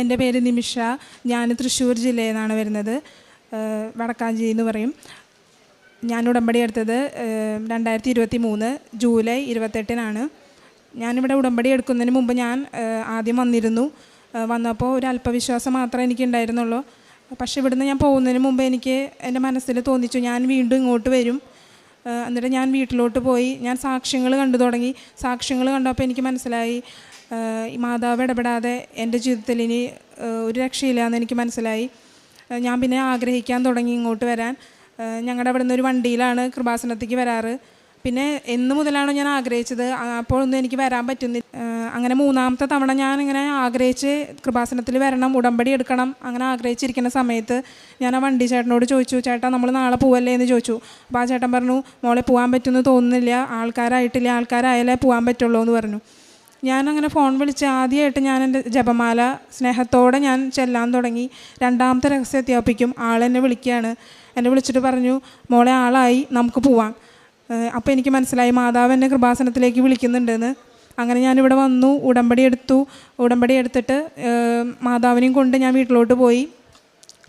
എന്റെ പേര് നിമിഷ. ഞാൻ തൃശ്ശൂർ ജില്ലയിൽ നിന്നാണ് വരുന്നത് വടക്കാഞ്ചി എന്ന് പറയും. ഞാൻ ഉടമ്പടി എടുത്തത് രണ്ടായിരത്തി ഇരുപത്തി മൂന്ന് ജൂലൈ ഇരുപത്തെട്ടിനാണ്. ഞാനിവിടെ ഉടമ്പടി എടുക്കുന്നതിന് മുമ്പ് ഞാൻ ആദ്യം വന്നിരുന്നു. വന്നപ്പോൾ ഒരു അല്പവിശ്വാസം മാത്രമേ എനിക്ക് ഉണ്ടായിരുന്നുള്ളൂ പക്ഷേ ഇവിടുന്ന് ഞാൻ പോകുന്നതിന് മുമ്പ് എനിക്ക് എന്റെ മനസ്സിൽ തോന്നിച്ചു ഞാൻ വീണ്ടും ഇങ്ങോട്ട് വരും. എന്നിട്ട് ഞാൻ വീട്ടിലോട്ട് പോയി. ഞാൻ സാക്ഷ്യങ്ങൾ കണ്ടു തുടങ്ങി. സാക്ഷ്യങ്ങൾ കണ്ടപ്പോൾ എനിക്ക് മനസ്സിലായി മാതാവ് ഇടപെടാതെ എന്റെ ജീവിതത്തിൽ ഇനി ഒരു രക്ഷയില്ല എന്ന് എനിക്ക് മനസ്സിലായി. ഞാൻ പിന്നെ ആഗ്രഹിക്കാൻ തുടങ്ങി ഇങ്ങോട്ട് വരാൻ. ഞങ്ങളുടെ അവിടെ നിന്ന് ഒരു വണ്ടിയിലാണ് കൃപാസനത്തേക്ക് വരാറ്. പിന്നെ എന്ന് മുതലാണോ ഞാൻ ആഗ്രഹിച്ചത്. അപ്പോഴൊന്നും എനിക്ക് വരാൻ പറ്റുന്നില്ല. അങ്ങനെ മൂന്നാമത്തെ തവണ ഞാൻ ഇങ്ങനെ ആഗ്രഹിച്ച് കൃപാസനത്തിൽ വരണം ഉടമ്പടി എടുക്കണം അങ്ങനെ ആഗ്രഹിച്ചിരിക്കുന്ന സമയത്ത് ഞാൻ ആ വണ്ടി ചേട്ടനോട് ചോദിച്ചു ചേട്ടാ നമ്മൾ നാളെ പോവല്ലേ? എന്ന് ചോദിച്ചു. അപ്പോൾ ആ ചേട്ടൻ പറഞ്ഞു മോളെ പോകാൻ പറ്റുമെന്ന് തോന്നുന്നില്ല. ആൾക്കാരായിട്ടില്ല? ആൾക്കാരായാലേ പോകാൻ പറ്റുള്ളൂ എന്ന് പറഞ്ഞു. ഞാൻ അങ്ങനെ ഫോൺ വിളിച്ച് ആദ്യമായിട്ട് ഞാൻ എന്റെ ജപമാല സ്നേഹത്തോടെ ഞാൻ ചെല്ലാൻ തുടങ്ങി. രണ്ടാമത്തെ രഹസ്യം അധ്യാപിക്കും ആളെന്നെ വിളിക്കുകയാണ് എന്നെ വിളിച്ചിട്ട് പറഞ്ഞു മോളെ ആളായി. നമുക്ക് പോവാം. അപ്പോൾ എനിക്ക് മനസ്സിലായി മാതാവ് എന്നെ കൃപാസനത്തിലേക്ക് വിളിക്കുന്നുണ്ടെന്ന്. അങ്ങനെ ഞാനിവിടെ വന്നു ഉടമ്പടി എടുത്തു. ഉടമ്പടി എടുത്തിട്ട് മാതാവിനെയും കൊണ്ട് ഞാൻ വീട്ടിലോട്ട് പോയി.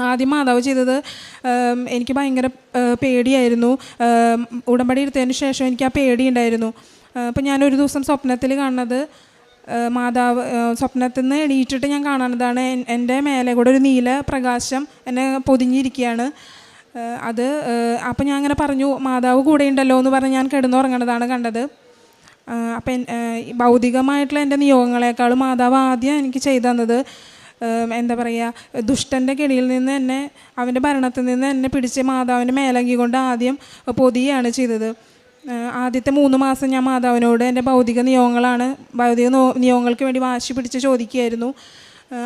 ആദ്യം മാതാവ് ചെയ്തത് എനിക്ക് ഭയങ്കര പേടിയായിരുന്നു. ഉടമ്പടി എടുത്തതിന് ശേഷം എനിക്ക് ആ പേടി ഉണ്ടായിരുന്നു അപ്പം ഞാനൊരു ദിവസം സ്വപ്നത്തിൽ കാണുന്നത് മാതാവ് സ്വപ്നത്തിൽ നിന്ന് എണീറ്റിട്ട് ഞാൻ കാണുന്നതാണ് എന്റെ മേലെ കൂടെ ഒരു നീല പ്രകാശം എന്നെ പൊതിഞ്ഞിരിക്കുകയാണ് അത് അപ്പം ഞാൻ അങ്ങനെ പറഞ്ഞു മാതാവ് കൂടെ ഉണ്ടല്ലോ എന്ന് പറഞ്ഞ് ഞാൻ കിടന്നുറങ്ങണതാണ് കണ്ടത്. അപ്പം ഭൗതികമായിട്ടുള്ള എന്റെ നിയോഗങ്ങളെക്കാളും മാതാവ് ആദ്യം എനിക്ക് ചെയ്തു തന്നത് എന്താ പറയുക ദുഷ്ടന്റെ കെണിയിൽ നിന്ന് എന്നെ അവന്റെ ഭരണത്തിൽ നിന്ന് എന്നെ പിടിച്ച് മാതാവിന്റെ മേലങ്കി കൊണ്ട് ആദ്യം പൊതിയാണ് ചെയ്തത്. ആദ്യത്തെ മൂന്ന് മാസം ഞാൻ മാതാവിനോട് എന്റെ ഭൗതിക നിയോഗങ്ങളാണ് ഭൗതിക നിയോഗങ്ങൾക്ക് വേണ്ടി വാശി പിടിച്ച് ചോദിക്കുകയായിരുന്നു.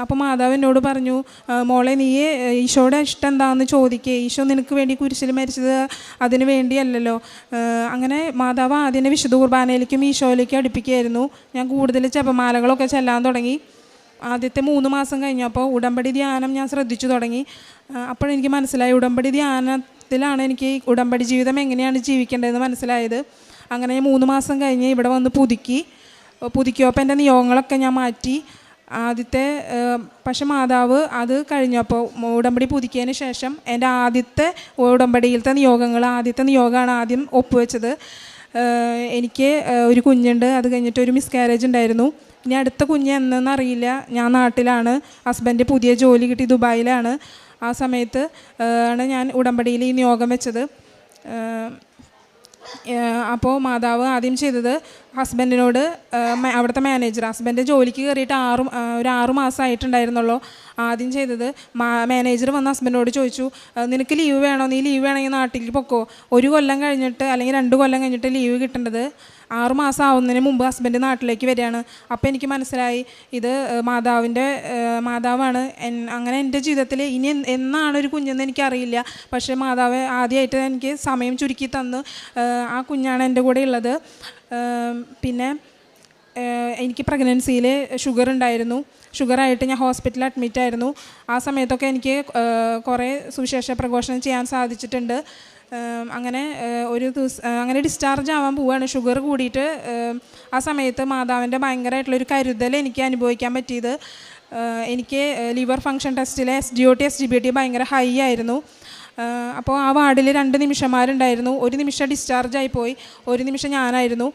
അപ്പോൾ മാതാവ് എന്നോട് പറഞ്ഞു മോളെ നീ ഈശോയുടെ ഇഷ്ടം എന്താണെന്ന് ചോദിക്കുക ഈശോ നിനക്ക് വേണ്ടി കുരിശിൽ മരിച്ചത് അതിന് വേണ്ടിയല്ലല്ലോ. അങ്ങനെ മാതാവ് ആദ്യം വിശുദ്ധ കുർബാനയിലേക്കും ഈശോയിലേക്കും അടുപ്പിക്കുകയായിരുന്നു. ഞാൻ കൂടുതൽ ജപമാലകളൊക്കെ ചെല്ലാൻ തുടങ്ങി. ആദ്യത്തെ മൂന്ന് മാസം കഴിഞ്ഞപ്പോൾ ഉടമ്പടി ധ്യാനം ഞാൻ ശ്രദ്ധിച്ചു തുടങ്ങി. അപ്പോഴെനിക്ക് മനസ്സിലായി ഉടമ്പടി ധ്യാനത്തിലാണ് എനിക്ക് ഈ ഉടമ്പടി ജീവിതം എങ്ങനെയാണ് ജീവിക്കേണ്ടതെന്ന് മനസ്സിലായത്. അങ്ങനെ മൂന്ന് മാസം കഴിഞ്ഞ് ഇവിടെ വന്ന് പുതുക്കി. പുതുക്കിയപ്പോൾ എന്റെ നിയോഗങ്ങളൊക്കെ ഞാൻ മാറ്റി. ആദ്യത്തെ പക്ഷെ മാതാവ് അത് കഴിഞ്ഞപ്പോൾ ഉടമ്പടി പുതുക്കിയതിന് ശേഷം എന്റെ ആദ്യത്തെ ഉടമ്പടിയിലത്തെ നിയോഗങ്ങൾ ആദ്യത്തെ നിയോഗമാണ് ആദ്യം ഒപ്പുവെച്ചത്. എനിക്ക് ഒരു കുഞ്ഞുണ്ട്. അത് കഴിഞ്ഞിട്ട് ഒരു മിസ്കാരേജ് ഉണ്ടായിരുന്നു. ഇനി അടുത്ത കുഞ്ഞ് എന്നെന്നറിയില്ല ഞാൻ നാട്ടിലാണ്. ഹസ്ബൻഡ് പുതിയ ജോലി കിട്ടി ദുബായിലാണ്. ആ സമയത്ത് ആണ് ഞാൻ ഉടമ്പടിയിൽ ഈ നിയോഗം വെച്ചത്. അപ്പോൾ മാതാവ് ആദ്യം ചെയ്തത് ഹസ്ബൻഡിനോട് അവിടുത്തെ മാനേജർ ഹസ്ബൻഡ് ജോലിക്ക് കയറിയിട്ട് ആറ് ഒരു ആറു മാസമായിട്ടുണ്ടായിരുന്നല്ലോ ആദ്യം ചെയ്തത്. മാനേജർ വന്ന് ഹസ്ബൻഡിനോട് ചോദിച്ചു നിനക്ക് ലീവ് വേണോ? നീ ലീവ് വേണമെങ്കിൽ നാട്ടിൽ പൊക്കോ. ഒരു കൊല്ലം കഴിഞ്ഞിട്ട് അല്ലെങ്കിൽ രണ്ട് കൊല്ലം കഴിഞ്ഞിട്ട് ലീവ് കിട്ടേണ്ടത് ആറു മാസം ആവുന്നതിന് മുമ്പ് ഹസ്ബൻഡ് നാട്ടിലേക്ക് വരികയാണ്. അപ്പോൾ എനിക്ക് മനസ്സിലായി ഇത് മാതാവിന്റെ മാതാവാണ് അങ്ങനെ എന്റെ ജീവിതത്തിൽ ഇനി എന്നാണ് ഒരു കുഞ്ഞെന്ന് എനിക്കറിയില്ല. പക്ഷേ മാതാവ് ആദ്യമായിട്ട് എനിക്ക് സമയം ചുരുക്കി തന്ന് ആ കുഞ്ഞാണ് എന്റെ കൂടെ ഉള്ളത്. പിന്നെ എനിക്ക് പ്രഗ്നൻസിയിൽ ഷുഗർ ഉണ്ടായിരുന്നു. ഷുഗറായിട്ട് ഞാൻ ഹോസ്പിറ്റലിൽ അഡ്മിറ്റ് ആയിരുന്നു. ആ സമയത്തൊക്കെ എനിക്ക് കുറേ സുവിശേഷ പ്രഘോഷണം ചെയ്യാൻ സാധിച്ചിട്ടുണ്ട്. അങ്ങനെ ഒരു ദിവസം അങ്ങനെ ഡിസ്ചാർജ് ആവാൻ പോവുകയാണ് ഷുഗർ കൂടിയിട്ട് ആ സമയത്ത് മാതാവിന്റെ ഭയങ്കരമായിട്ടുള്ളൊരു കരുതൽ എനിക്ക് അനുഭവിക്കാൻ പറ്റിയത്. എനിക്ക് liver function ടെസ്റ്റിലെ S D O T S G B T ഭയങ്കര ഹൈ ആയിരുന്നു. അപ്പോൾ ആ വാർഡിൽ രണ്ട് നിമിഷന്മാരുണ്ടായിരുന്നു. ഒരു നിമിഷം ഡിസ്ചാർജ് ആയിപ്പോയി പോയി ഒരു നിമിഷം ഞാനായിരുന്നു.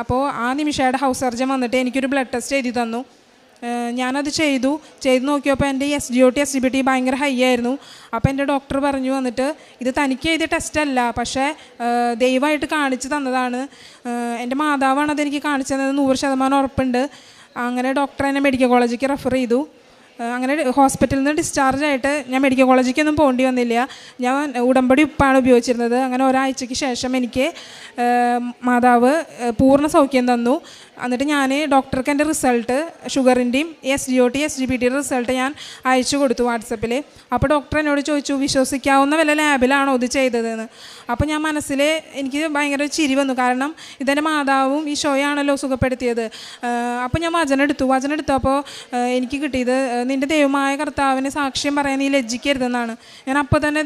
അപ്പോൾ ആ നിമിഷയുടെ ഹൗസ് സർജൻ വന്നിട്ട് എനിക്കൊരു ബ്ലഡ് ടെസ്റ്റ് എഴുതി തന്നു. ഞാനത് ചെയ്തു. ചെയ്ത് നോക്കിയപ്പോൾ എന്റെ S D O T S B T ഭയങ്കര ഹൈ ആയിരുന്നു. അപ്പോൾ എന്റെ ഡോക്ടർ പറഞ്ഞു വന്നിട്ട് ഇത് തനിക്ക് ചെയ്ത ടെസ്റ്റല്ല പക്ഷേ ദയവായിട്ട് കാണിച്ചു തന്നതാണ്. എന്റെ മാതാവാണ് അതെനിക്ക് കാണിച്ചു തന്നത്. നൂറ് ശതമാനം ഉറപ്പുണ്ട്. അങ്ങനെ ഡോക്ടർ എന്നെ മെഡിക്കൽ കോളേജിലേക്ക് റെഫർ ചെയ്തു. അങ്ങനെ ഹോസ്പിറ്റലിൽ നിന്ന് ഡിസ്ചാർജ് ആയിട്ട് ഞാൻ മെഡിക്കൽ കോളേജിലേക്കൊന്നും പോകേണ്ടി വന്നില്ല. ഞാൻ ഉടമ്പടി ഉപ്പാണ് ഉപയോഗിച്ചിരുന്നത്. അങ്ങനെ ഒരാഴ്ചയ്ക്ക് ശേഷം എനിക്ക് മാതാവ് പൂർണ സൗഖ്യം തന്നു. എന്നിട്ട് ഞാൻ ഡോക്ടർക്ക് എന്റെ result ഷുഗറിന്റെയും S G O T S G B ടിയുടെ റിസൾട്ട് ഞാൻ അയച്ചു കൊടുത്തു വാട്സപ്പിൽ അപ്പോൾ ഡോക്ടർ എന്നോട് ചോദിച്ചു വിശ്വസിക്കാവുന്ന വല്ല ലാബിലാണോ ഇത് ചെയ്തതെന്ന്? അപ്പോൾ ഞാൻ മനസ്സിൽ എനിക്ക് ഭയങ്കര ചിരി വന്നു. കാരണം ഇതെന്റെ മാതാവും ഈ ഷോയാണല്ലോ സുഖപ്പെടുത്തിയത്. അപ്പോൾ ഞാൻ വചനം എടുത്തു. വചനം എടുത്തപ്പോൾ എനിക്ക് കിട്ടിയത് നിന്റെ ദൈവമായ കർത്താവിന് സാക്ഷ്യം പറയാൻ നീ ലജ്ജിക്കരുതെന്നാണ്. ഞാൻ അപ്പോൾ തന്നെ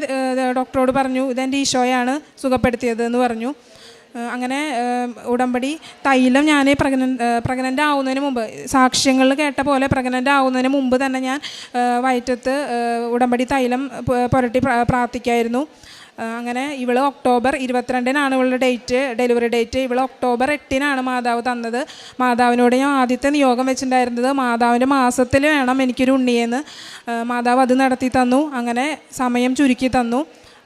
ഡോക്ടറോട് പറഞ്ഞു ഇതെന്റെ ഈശോയാണ് സുഖപ്പെടുത്തിയത് എന്ന് പറഞ്ഞു. അങ്ങനെ ഉടമ്പടി തൈലം ഞാൻ പ്രഗ്ന പ്രഗ്നന്റ് ആവുന്നതിന് മുമ്പ് സാക്ഷ്യങ്ങളിൽ കേട്ട പോലെ പ്രഗ്നന്റ് ആവുന്നതിന് മുമ്പ് തന്നെ ഞാൻ വയറ്റത്ത് ഉടമ്പടി തൈലം പുരട്ടി പ്രാ- പ്രാർത്ഥിക്കായിരുന്നു. അങ്ങനെ ഇവൾ ഒക്ടോബർ ഇരുപത്തിരണ്ടിനാണ് ഇവളുടെ ഡേറ്റ് ഡെലിവറി ഡേറ്റ്. ഇവൾ ഒക്ടോബർ എട്ടിനാണ് മാതാവ് തന്നത്. മാതാവിനോട് ഞാൻ ആദ്യത്തെ നിയോഗം വെച്ചിട്ടുണ്ടായിരുന്നത് മാതാവിന്റെ മാസത്തിൽ വേണം എനിക്കൊരു ഉണ്ണിയെന്ന്. മാതാവ് അത് നടത്തി തന്നു. അങ്ങനെ സമയം ചുരുക്കി തന്നു.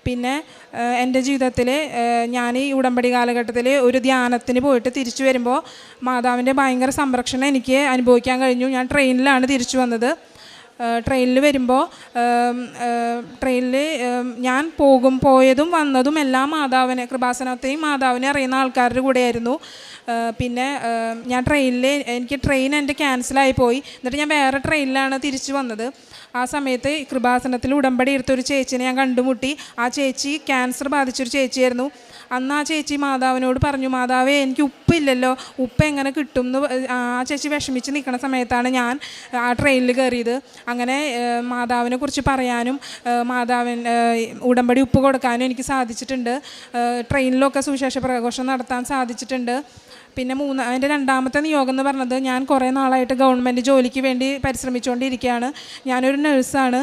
പിന്നെ എന്റെ ജീവിതത്തിൽ ഞാൻ ഈ ഉടമ്പടി കാലഘട്ടത്തിൽ ഒരു ധ്യാനത്തിന് പോയിട്ട് തിരിച്ചു വരുമ്പോൾ മാതാവിന്റെ ഭയങ്കര സംരക്ഷണം എനിക്ക് അനുഭവിക്കാൻ കഴിഞ്ഞു. ഞാൻ ട്രെയിനിലാണ് തിരിച്ചു വന്നത്. ട്രെയിനിൽ വരുമ്പോൾ ട്രെയിനിൽ ഞാൻ പോകും പോയതും വന്നതും എല്ലാം മാതാവിനെ കൃപാസനത്തെയും മാതാവിനെ അറിയുന്ന ആൾക്കാരുടെ കൂടെയായിരുന്നു. പിന്നെ ഞാൻ ട്രെയിനിൽ എനിക്ക് ട്രെയിൻ എന്റെ ക്യാൻസലായി പോയി. എന്നിട്ട് ഞാൻ വേറെ ട്രെയിനിലാണ് തിരിച്ചു വന്നത്. ആ സമയത്ത് കൃപാസനത്തിൽ ഉടമ്പടി എടുത്തൊരു ചേച്ചിനെ ഞാൻ കണ്ടുമുട്ടി. ആ ചേച്ചി ക്യാൻസർ ബാധിച്ചൊരു ചേച്ചിയായിരുന്നു. അന്ന് ആ ചേച്ചി മാതാവിനോട് പറഞ്ഞു മാതാവേ എനിക്ക് ഉപ്പില്ലല്ലോ. ഉപ്പ് എങ്ങനെ കിട്ടും എന്ന് ആ ചേച്ചി വിഷമിച്ച് നിൽക്കുന്ന സമയത്താണ് ഞാൻ ആ ട്രെയിനിൽ കയറിയത് അങ്ങനെ മാതാവിനെ കുറിച്ച് പറയാനും മാതാവിന് ഉടമ്പടി ഉപ്പ് കൊടുക്കാനും എനിക്ക് സാധിച്ചിട്ടുണ്ട്. ട്രെയിനിലൊക്കെ സുവിശേഷ പ്രഘോഷം നടത്താൻ സാധിച്ചിട്ടുണ്ട്. പിന്നെ മൂന്ന് അതിന്റെ രണ്ടാമത്തെ നിയോഗം എന്ന് പറഞ്ഞത് ഞാൻ കുറേ നാളായിട്ട് ഗവൺമെന്റ് ജോലിക്ക് വേണ്ടി പരിശ്രമിച്ചുകൊണ്ടിരിക്കുകയാണ്. ഞാനൊരു നഴ്സാണ്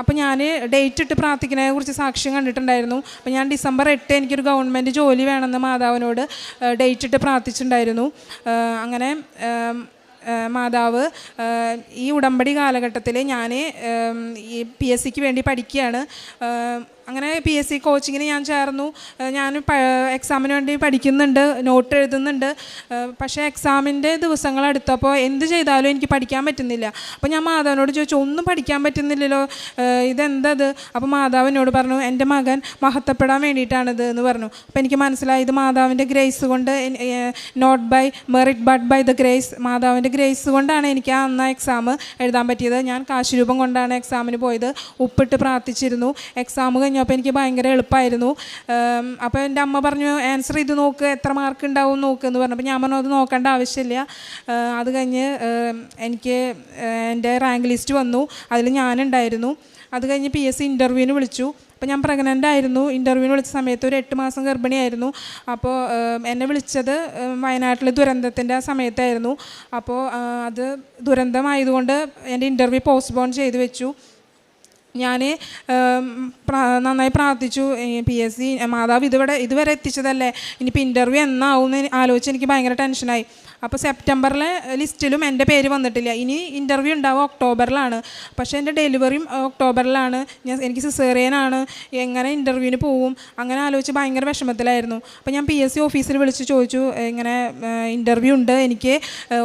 അപ്പോൾ ഞാൻ ഡേറ്റ് ഇട്ട് പ്രാർത്ഥിക്കുന്നതിനെ കുറിച്ച് സാക്ഷ്യം കണ്ടിട്ടുണ്ടായിരുന്നു. അപ്പോൾ ഞാൻ ഡിസംബർ എട്ട് എനിക്കൊരു ഗവൺമെന്റ് ജോലി വേണമെന്ന് മാതാവിനോട് ഡേറ്റ് ഇട്ട് പ്രാർത്ഥിച്ചിട്ടുണ്ടായിരുന്നു. അങ്ങനെ മാതാവ് ഈ ഉടമ്പടി കാലഘട്ടത്തിൽ ഞാൻ ഈ പി എസ് സിക്ക് വേണ്ടി പഠിക്കുകയാണ്. അങ്ങനെ പി എസ് സി കോച്ചിങ്ങിന് ഞാൻ ചേർന്നു. ഞാൻ എക്സാമിന് വേണ്ടി പഠിക്കുന്നുണ്ട് നോട്ട് എഴുതുന്നുണ്ട്. പക്ഷേ എക്സാമിന്റെ ദിവസങ്ങൾ അടുത്തപ്പോൾ എന്ത് ചെയ്താലും എനിക്ക് പഠിക്കാൻ പറ്റുന്നില്ല. അപ്പോൾ ഞാൻ മാതാവിനോട് ചോദിച്ചു ഒന്നും പഠിക്കാൻ പറ്റുന്നില്ലല്ലോ. ഇതെന്തത്? അപ്പോൾ മാതാവിനോട് പറഞ്ഞു എന്റെ മകൻ മഹത്വപ്പെടാൻ വേണ്ടിയിട്ടാണിത് എന്ന് പറഞ്ഞു. അപ്പോൾ എനിക്ക് മനസ്സിലായി ഇത് മാതാവിന്റെ ഗ്രേസ് കൊണ്ട് not by merit but by the grace മാതാവിന്റെ ഗ്രേസ് കൊണ്ടാണ് എനിക്ക് ആ അന്ന് എക്സാം എഴുതാൻ പറ്റിയത്. ഞാൻ കാശുരൂപം കൊണ്ടാണ് എക്സാമിന് പോയത്. ഉപ്പിട്ട് പ്രാർത്ഥിച്ചിരുന്നു. എക്സാം കഴിഞ്ഞപ്പോൾ എനിക്ക് ഭയങ്കര എളുപ്പമായിരുന്നു അപ്പോൾ എന്റെ അമ്മ പറഞ്ഞു ആൻസർ ഇത് നോക്ക് എത്ര മാർക്ക് ഉണ്ടാവും നോക്ക് എന്ന് പറഞ്ഞു അപ്പോൾ ഞാൻ പറഞ്ഞു അത് നോക്കേണ്ട ആവശ്യമില്ല. അത് കഴിഞ്ഞ് എനിക്ക് എന്റെ റാങ്ക് ലിസ്റ്റ് വന്നു. അതിൽ ഞാനുണ്ടായിരുന്നു. അത് കഴിഞ്ഞ് പി എസ് സി ഇന്റർവ്യൂവിന് വിളിച്ചു. അപ്പോൾ ഞാൻ പ്രഗ്നന്റ് ആയിരുന്നു. ഇന്റർവ്യൂവിന് വിളിച്ച സമയത്ത് ഒരു എട്ട് മാസം ഗർഭിണിയായിരുന്നു. അപ്പോൾ എന്നെ വിളിച്ചത് വയനാട്ടിലെ ദുരന്തത്തിന്റെ ആ സമയത്തായിരുന്നു. അപ്പോൾ അത് ദുരന്തമായതുകൊണ്ട് എന്റെ ഇന്റർവ്യൂ പോസ്റ്റ്പോൺ ചെയ്തു വെച്ചു. ഞാൻ നന്നായി പ്രാർത്ഥിച്ചു. പി എസ് സി മാതാവ് ഇതുവരെ ഇതുവരെ എത്തിച്ചതല്ലേ? ഇനിയിപ്പോൾ ഇന്റർവ്യൂ എന്നാവും എന്ന് ആലോചിച്ച് എനിക്ക് ഭയങ്കര ടെൻഷനായി അപ്പോൾ സെപ്റ്റംബറിലെ ലിസ്റ്റിലും എന്റെ പേര് വന്നിട്ടില്ല. ഇനി ഇന്റർവ്യൂ ഉണ്ടാവും ഒക്ടോബറിലാണ് പക്ഷേ എന്റെ ഡെലിവറിയും ഒക്ടോബറിലാണ് ഞാൻ എനിക്ക് സിസേറിയനാണ് എങ്ങനെ ഇന്റർവ്യൂവിന് പോവും? അങ്ങനെ ആലോചിച്ച് ഭയങ്കര വിഷമത്തിലായിരുന്നു. അപ്പോൾ ഞാൻ പി എസ് സി ഓഫീസിൽ വിളിച്ച് ചോദിച്ചു ഇങ്ങനെ ഇന്റർവ്യൂ ഉണ്ട്? എനിക്ക്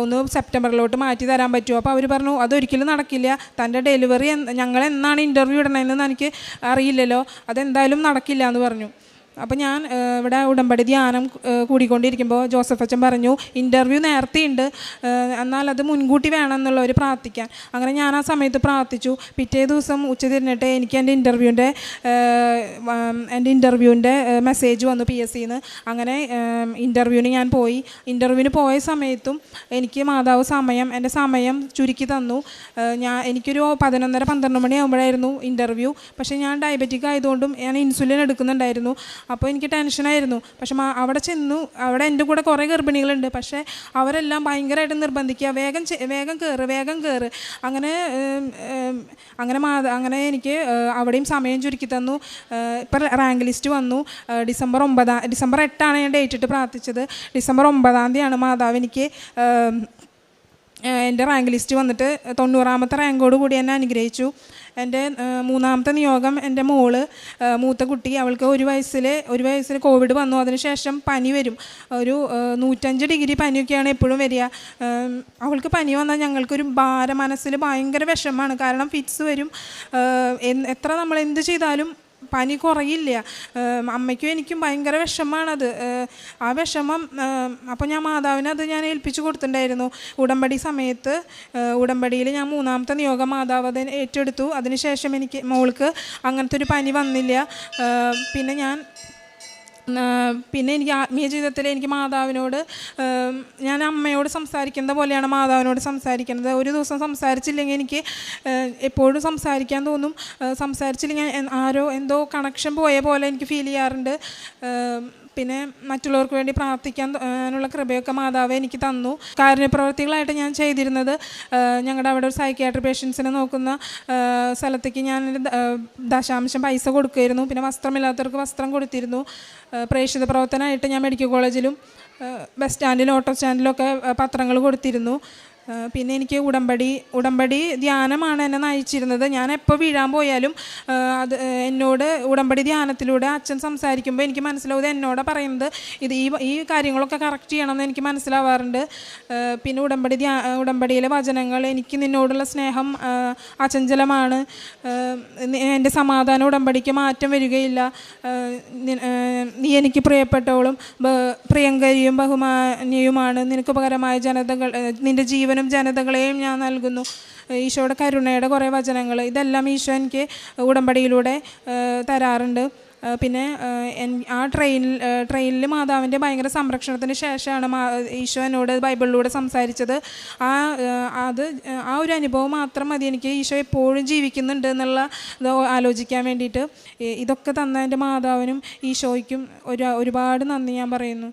ഒന്ന് സെപ്റ്റംബറിലോട്ട് മാറ്റി തരാൻ പറ്റുമോ? അപ്പോൾ അവർ പറഞ്ഞു അതൊരിക്കലും നടക്കില്ല. തന്റെ ഡെലിവറി ഞങ്ങൾ എന്നാണ് ഇന്റർവ്യൂ ഇടണമെന്ന് എനിക്ക് അറിയില്ലല്ലോ. അതെന്തായാലും നടക്കില്ല എന്ന് പറഞ്ഞു. അപ്പോൾ ഞാൻ ഇവിടെ ഉടമ്പടി ധ്യാനം കൂടിക്കൊണ്ടിരിക്കുമ്പോൾ ജോസഫ് അച്ഛൻ പറഞ്ഞു ഇന്റർവ്യൂ നേരത്തെയുണ്ട്. എന്നാൽ അത് മുൻകൂട്ടി വേണം എന്നുള്ളവർ പ്രാർത്ഥിക്കാൻ. അങ്ങനെ ഞാൻ ആ സമയത്ത് പ്രാർത്ഥിച്ചു. പിറ്റേ ദിവസം ഉച്ച തിരിഞ്ഞിട്ട് എനിക്ക് എന്റെ ഇന്റർവ്യൂവിന്റെ എന്റെ ഇന്റർവ്യൂവിന്റെ മെസ്സേജ് വന്നു പി എസ് സിന്ന്. അങ്ങനെ ഇന്റർവ്യൂവിന് ഞാൻ പോയി. ഇന്റർവ്യൂവിന് പോയ സമയത്തും എനിക്ക് മാതാവ് സമയം എന്റെ സമയം ചുരുക്കി തന്നു. ഞാൻ എനിക്കൊരു പതിനൊന്നര പന്ത്രണ്ട് മണിയാകുമ്പോഴായിരുന്നു ഇന്റർവ്യൂ പക്ഷേ ഞാൻ ഡയബറ്റിക് ആയതുകൊണ്ടും ഞാൻ ഇൻസുലിൻ എടുക്കുന്നുണ്ടായിരുന്നു. അപ്പോൾ എനിക്ക് ടെൻഷനായിരുന്നു പക്ഷെ അവിടെ ചെന്നു. അവിടെ എന്റെ കൂടെ കുറേ ഗർഭിണികളുണ്ട്. പക്ഷേ അവരെല്ലാം ഭയങ്കരമായിട്ട് നിർബന്ധിക്കുക. വേഗം വേഗം കയറ് വേഗം കയറ് അങ്ങനെ അങ്ങനെ അങ്ങനെ എനിക്ക് അവിടെയും സമയം ചുരുക്കി തന്നു. ഇപ്പം റാങ്ക് ലിസ്റ്റ് വന്നു. ഡിസംബർ ഒമ്പതാം ഡിസംബർ എട്ടാണ് ഞാൻ ഡേറ്റ് ഇട്ട് പ്രാർത്ഥിച്ചത്. ഡിസംബർ ഒമ്പതാം തീയതിയാണ് മാതാവ് എനിക്ക് എന്റെ റാങ്ക് ലിസ്റ്റ് വന്നിട്ട് തൊണ്ണൂറാമത്തെ റാങ്കോട് കൂടി എന്നെ അനുഗ്രഹിച്ചു. എന്റെ മൂന്നാമത്തെ നിയോഗം എന്റെ മോൾ മൂത്ത കുട്ടി അവൾക്ക് ഒരു വയസ്സിൽ ഒരു വയസ്സിൽ കോവിഡ് വന്നു. അതിനുശേഷം പനി വരും. ഒരു നൂറ്റഞ്ച് ഡിഗ്രി പനിയൊക്കെയാണ് എപ്പോഴും വരിക. അവൾക്ക് പനി വന്നാൽ ഞങ്ങൾക്കൊരു ഭാര മനസ്സിൽ ഭയങ്കര വിഷമമാണ്. കാരണം ഫിറ്റ്സ് വരും. എത്ര നമ്മൾ എന്ത് ചെയ്താലും പനി കുറയില്ല. അമ്മയ്ക്കും എനിക്കും ഭയങ്കര വിഷമമാണത് ആ വിഷമം അപ്പോൾ ഞാൻ മാതാവിനെ അത് ഞാൻ ഏൽപ്പിച്ചു കൊടുത്തിട്ടുണ്ടായിരുന്നു. ഉടമ്പടി സമയത്ത് ഉടമ്പടിയിൽ ഞാൻ മൂന്നാമത്തെ നിയോഗം മാതാവ് അത് ഏറ്റെടുത്തു. അതിനുശേഷം എനിക്ക് മോൾക്ക് അങ്ങനത്തെ ഒരു പനി വന്നില്ല. പിന്നെ ഞാൻ പിന്നെ എനിക്ക് ആത്മീയ ജീവിതത്തിൽ എനിക്ക് മാതാവിനോട് ഞാൻ അമ്മയോട് സംസാരിക്കുന്നത് പോലെയാണ് മാതാവിനോട് സംസാരിക്കുന്നത്. ഒരു ദിവസം സംസാരിച്ചില്ലെങ്കിൽ എനിക്ക് എപ്പോഴും സംസാരിക്കാൻ തോന്നും. സംസാരിച്ചില്ലെങ്കിൽ ആരോ എന്തോ കണക്ഷൻ പോയ പോലെ എനിക്ക് ഫീൽ ചെയ്യാറുണ്ട്. പിന്നെ മറ്റുള്ളവർക്ക് വേണ്ടി പ്രാർത്ഥിക്കാൻ ഉള്ള കൃപയൊക്കെ മാതാവ് എനിക്ക് തന്നു. കാരുണ്യപ്രവർത്തികളായിട്ട് ഞാൻ ചെയ്തിരുന്നത് ഞങ്ങളുടെ അവിടെ ഒരു സൈക്യാട്രി പേഷ്യൻസിനെ നോക്കുന്ന സ്ഥലത്തേക്ക് ഞാൻ ദശാംശം പൈസ കൊടുക്കുമായിരുന്നു പിന്നെ വസ്ത്രമില്ലാത്തവർക്ക് വസ്ത്രം കൊടുത്തിരുന്നു. പ്രേക്ഷിത പ്രവർത്തനമായിട്ട് ഞാൻ മെഡിക്കൽ കോളേജിലും ബസ് സ്റ്റാൻഡിലും ഓട്ടോ സ്റ്റാൻഡിലും ഒക്കെ പത്രങ്ങൾ കൊടുത്തിരുന്നു. പിന്നെ എനിക്ക് ഉടമ്പടി ഉടമ്പടി ധ്യാനമാണ് എന്നെ നയിച്ചിരുന്നത്. ഞാൻ എപ്പോൾ വീഴാൻ പോയാലും അത് എന്നോട് ഉടമ്പടി ധ്യാനത്തിലൂടെ അച്ഛൻ സംസാരിക്കുമ്പോൾ എനിക്ക് മനസ്സിലാവും എന്നോട് പറയുന്നത്. ഇത് ഈ ഈ കാര്യങ്ങളൊക്കെ കറക്റ്റ് ചെയ്യണമെന്ന് എനിക്ക് മനസ്സിലാവാറുണ്ട്. പിന്നെ ഉടമ്പടി ധ്യാ ഉടമ്പടിയിലെ വചനങ്ങൾ എനിക്ക് നിന്നോടുള്ള സ്നേഹം അചഞ്ചലമാണ്. എന്റെ സമാധാന ഉടമ്പടിക്ക് മാറ്റം വരികയില്ല. നി- എനിക്ക് പ്രിയപ്പെട്ടവളും പ്രിയങ്കരിയും ബഹുമാനിയുമാണ്. നിനക്ക് ഉപകരമായ ജനതകൾ നിന്റെ നിന്റെ ജീവനും ജനതകളെയും ഞാൻ നൽകുന്നു. ഈശോയുടെ കരുണയുടെ കുറേ വചനങ്ങൾ ഇതെല്ലാം ഈശോ എനിക്ക് ഉടമ്പടിയിലൂടെ തരാറുണ്ട്. പിന്നെ ആ, ട്രെയിനിൽ ട്രെയിനിൽ മാതാവിന്റെ ഭയങ്കര സംരക്ഷണത്തിന് ശേഷമാണ് മാ ഈശോ എന്നോട് ബൈബിളിലൂടെ സംസാരിച്ചത്. ആ, അത് ആ ഒരു അനുഭവം മാത്രം മതി എനിക്ക് ഈശോ എപ്പോഴും ജീവിക്കുന്നുണ്ട് എന്നുള്ള ഇത് ആലോചിക്കാൻ വേണ്ടിയിട്ട്. ഇതൊക്കെ തന്ന എന്റെ മാതാവിനും ഈശോയ്ക്കും ഒരു ഒരുപാട് നന്ദി ഞാൻ പറയുന്നു.